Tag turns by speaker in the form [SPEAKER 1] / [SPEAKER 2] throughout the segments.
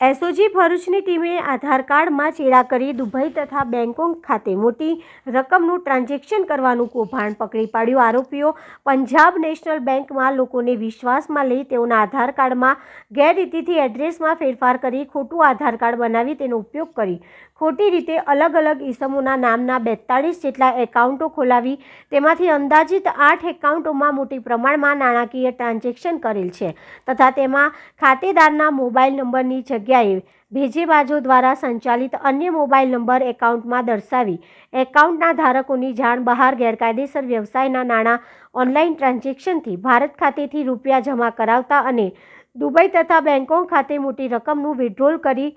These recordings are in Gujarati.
[SPEAKER 1] એસઓજી ભરૂચની ટીમે આધાર કાર્ડમાં ચેડા કરી દુબઈ તથા બેંકોક ખાતે મોટી રકમનું ટ્રાન્ઝેક્શન કરવાનું કૌભાંડ પકડી પાડ્યું. આરોપીઓ પંજાબ નેશનલ બેંકમાં લોકોને વિશ્વાસમાં લઈ તેઓના આધાર કાર્ડમાં ગેરરીતિથી એડ્રેસમાં ફેરફાર કરી ખોટું આધાર કાર્ડ બનાવી તેનો ઉપયોગ કરી ખોટી રીતે અલગ અલગ ઇસમોના નામના બેતાળીસ જેટલા એકાઉન્ટો ખોલાવી, તેમાંથી અંદાજિત આઠ એકાઉન્ટોમાં મોટી પ્રમાણમાં નાણાકીય ટ્રાન્ઝેક્શન કરેલ છે તથા તેમાં ખાતેદારના મોબાઈલ નંબરની જગ્યાએ ભેજેબાજો દ્વારા સંચાલિત અન્ય મોબાઈલ નંબર એકાઉન્ટમાં દર્શાવી, એકાઉન્ટના ધારકોની જાણ બહાર ગેરકાયદેસર વ્યવસાયના નાણાં ઓનલાઈન ટ્રાન્ઝેક્શનથી ભારત ખાતેથી રૂપિયા જમા કરાવતા અને દુબઈ તથા બેંકોક ખાતે મોટી રકમનું વિડ્રોલ કરી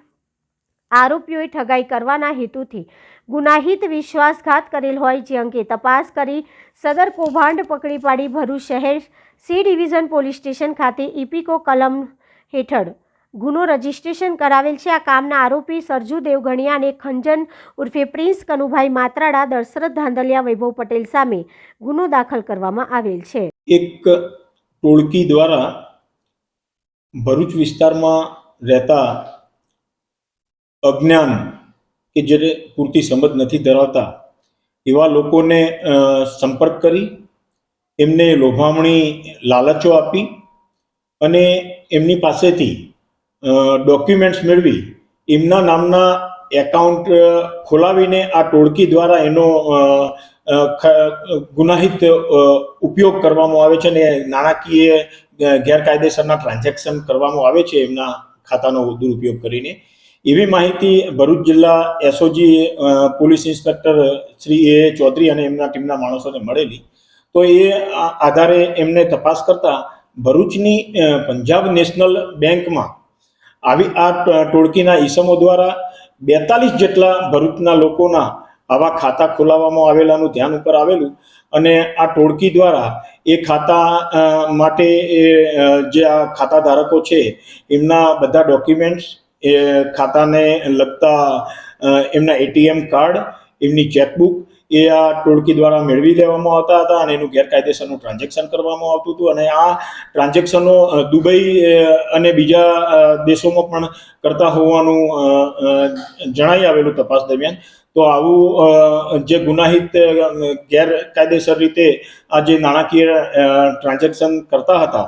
[SPEAKER 1] આરોપીઓએ ઠગાઈ કરવાના હેતુથી ગુનાહિત વિશ્વાસઘાત કરેલ હોય જે અંગે તપાસ કરી સદર કૌભાંડ પકડી પાડી ભરૂચ શહેર સી ડિવિઝન પોલીસ સ્ટેશન ખાતે ઇપિકો કલમ હેઠળ ગુનો રજીસ્ટ્રેશન કરાવેલ છે. આ કામના આરોપી સરજુ દેવગણિયા અને ખંજન ઉર્ફે પ્રિન્સ કનુભાઈ માત્રાડા, દશરથ ધાંધલિયા, વૈભવ પટેલ સામે ગુનો દાખલ કરવામાં આવેલ છે.
[SPEAKER 2] એક ટોળકી દ્વારા ભરૂચ વિસ્તારમાં રહેતા અજ્ઞાન કે જે પૂરતી સમજ નથી ધરાવતા, એવા લોકોને સંપર્ક કરી, એમને લોભામણી લાલચો આપી અને એમની પાસેથી ડોક્યુમેન્ટ્સ મેળવી, એમના નામના એકાઉન્ટ ખોલાવીને આ ટોળકી દ્વારા એનો ગુનાહિત ઉપયોગ કરવામાં આવે છે અને નાણાકીય ગેરકાયદેસરના ટ્રાન્ઝેક્શન કરવામાં આવે છે એમના ખાતાનો દુરુપયોગ કરીને. એવી માહિતી ભરૂચ જિલ્લા SOG police inspector Shri A Chaudhari અને એમના ટીમના માણસોને મળેલી. તો એ આધારે એમને તપાસ કરતા ભરૂચની પંજાબ નેશનલ બેંકમાં આવી આ ટોળકીના ઈસમો દ્વારા બેતાલીસ જેટલા ભરૂચના લોકોના આવા ખાતા ખોલાવવામાં આવેલાનું ધ્યાન ઉપર આવેલું અને આ ટોળકી દ્વારા એ ખાતા માટે જે આ ખાતા ધારકો છે, એમના બધા ડોક્યુમેન્ટ્સ એ ખાતાને લગતા એમના એટીએમ કાર્ડ, એમની ચેકબુક, એ આ ટોળકી દ્વારા મેળવી લેવામાં આવતા હતા અને એનું ગેરકાયદેસરનું ટ્રાન્ઝેક્શન કરવામાં આવતું હતું. અને આ ટ્રાન્ઝેક્શનો દુબઈ અને બીજા દેશોમાં પણ કરતા હોવાનું જણાઈ આવેલું તપાસ દરમિયાન. તો આવું જે ગુનાહિત ગેરકાયદેસર રીતે આ જે નાણાકીય ટ્રાન્ઝેક્શન કરતા હતા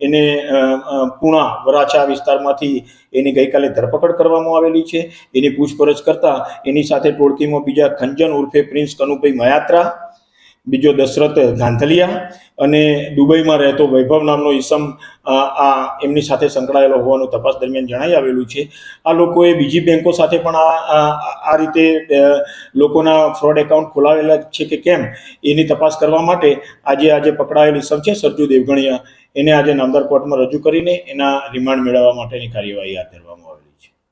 [SPEAKER 2] એને અ, વરાછા વિસ્તારમાંથી એની ગઈકાલે ધરપકડ કરવામાં આવેલી છે. એની પૂછપરછ કરતા એની સાથે ટોળકીમાં બીજા ખંજન ઉર્ફે પ્રિન્સ કનુભાઈ મયાત્રા બીજો દશરથ ગાંધલિયા અને દુબઈમાં રહેતો વૈભવ નામનો ઈસમ આ એમની સાથે સંકળાયેલો હોવાનું તપાસ દરમિયાન જણાઈ આવેલું છે. આ લોકોએ બીજી બેંકો સાથે પણ આ- આ રીતે લોકોના ફ્રોડ એકાઉન્ટ ખોલાવેલા છે કે કેમ એની તપાસ કરવા માટે આજે આજે પકડાયેલ ઈસમ છે સરજુ દેવગણિયા. એને આજે નામદાર કોર્ટમાં રજૂ કરીને એના રિમાન્ડ મેળવવા માટેની કાર્યવાહી હાથ ધરવામાં આવી